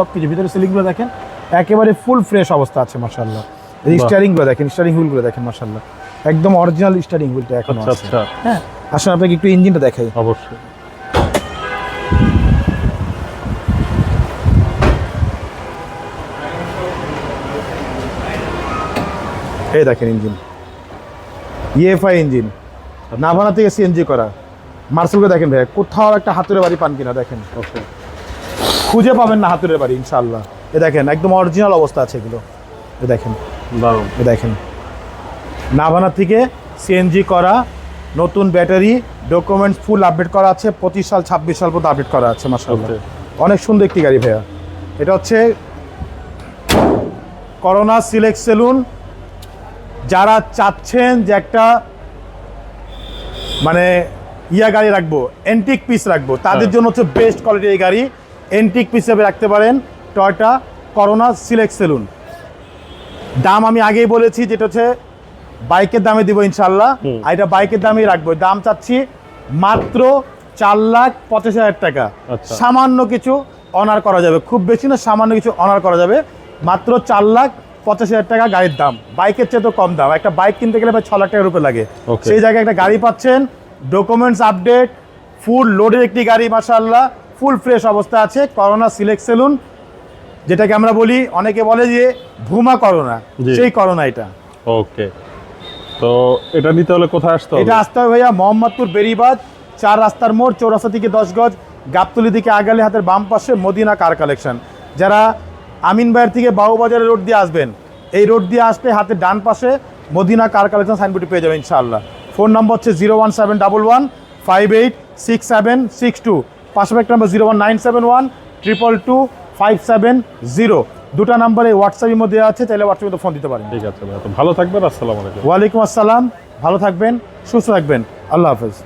সব কিছু ভিতরে সিলিংগুলো দেখেন একেবারে ফুল ফ্রেশ অবস্থা আছে মাশাআল্লাহ। এই। স্টারিংগুলো দেখেন স্টারিং হুইলগুলো দেখেন মাশাআল্লাহ। একদম অরিজিনাল স্টারিং হুইলটা এখন আচ্ছা আছে। আচ্ছা। হ্যাঁ আসলে আপনাকে একটু ইঞ্জিনটা দেখাই। অবশ্যই। এই দেখেন ইঞ্জিন। EFI engine. নাভানা থেকে সিএনজি করা। মার্সেলকে দেখেন ভাই কোথাও একটা হাতুড়ে বাড়ি পান কিনা দেখেন। ওকে। খুঁজে পাবেন না হাতুড়ের বাড়ি ইনশাল্লাহ এ দেখেন একদম অরিজিনাল অবস্থা আছে এগুলো। এ দেখেন। এ দেখেন। নাভানা থেকে সিএনজি করা নতুন ব্যাটারি ডকুমেন্টস ফুল আপডেট করা আছে পঁচিশ সাল ছাব্বিশ সাল পর্যন্ত আপডেট করা আছে মাসাল্লাহ অনেক সুন্দর একটি গাড়ি ভাইয়া। এটা হচ্ছে করোনা সিলেক্ট সেলুন যারা চাচ্ছেন যে একটা মানে ইয়া গাড়ি রাখব এন্টিক পিস রাখব তাদের হ্যাঁ। জন্য হচ্ছে বেস্ট কোয়ালিটির এই গাড়ি। এন্টিক হিসেবে রাখতে পারেন টয়টা করোনা সিলেক্ট সেলুন। দাম আমি আগেই বলেছি যেটা হচ্ছে বাইকের দামে দিব ইনশাল্লাহ। আর এটা বাইকের দামেই রাখব। দাম চাচ্ছি মাত্র চার লাখ পঁচাশ হাজার টাকা। আচ্ছা। সামান্য কিছু অনার করা যাবে। খুব বেশি না সামান্য কিছু অনার করা যাবে। মাত্র চার লাখ পঁচাশ হাজার টাকা গাড়ির দাম। বাইকের চেয়ে তো কম দাম। একটা বাইক কিনতে গেলে প্রায় ছ লাখ টাকার উপরে লাগে. সেই জায়গায় একটা গাড়ি পাচ্ছেন ডকুমেন্টস আপডেট ফুল লোডের একটি গাড়ি মাসাল্লাহ ফুল ফ্রেশ অবস্থা আছে করোনা সিলেক্ট সেলুন যেটাকে আমরা বলি অনেকে বলে যে ভুমা করোনা সেই করোনা এটা। ওকে। তো এটা নিতে হলে কোথায় আসতে হবে? এটা আসতে হবে ভাইয়া মোহাম্মদপুর বেরিবাদ চার রাস্তার মোড় চৌরাস্তা থেকে দশ গজ গাবতলি দিকে আগালে হাতের বাম পাশে মদিনা কার কালেকশন। যারা আমিন ভাইয়ের থেকে বাবুবাজারের রোড দিয়ে আসবেন এই রোড দিয়ে আসলে হাতের ডান পাশে মদিনা কার কালেকশন সাইনবোর্ডটি পেয়ে যাবেন ইনশাআল্লাহ। ফোন নম্বর হচ্ছে zero one seven double one five eight six seven six two. পাশাপাশি number zero one nine seven one triple two five seven zero দুটা নাম্বারে হোয়াটসঅ্যাপের মধ্যে আছে তাহলে হোয়াটসঅ্যাপে তো ফোন দিতে পারেন। ঠিক আছে ভালো থাকবেন আসসালামু আলাইকুম। ওয়ালাইকুম আসসালাম ভালো থাকবেন সুস্থ থাকবেন। আল্লাহ হাফেজ।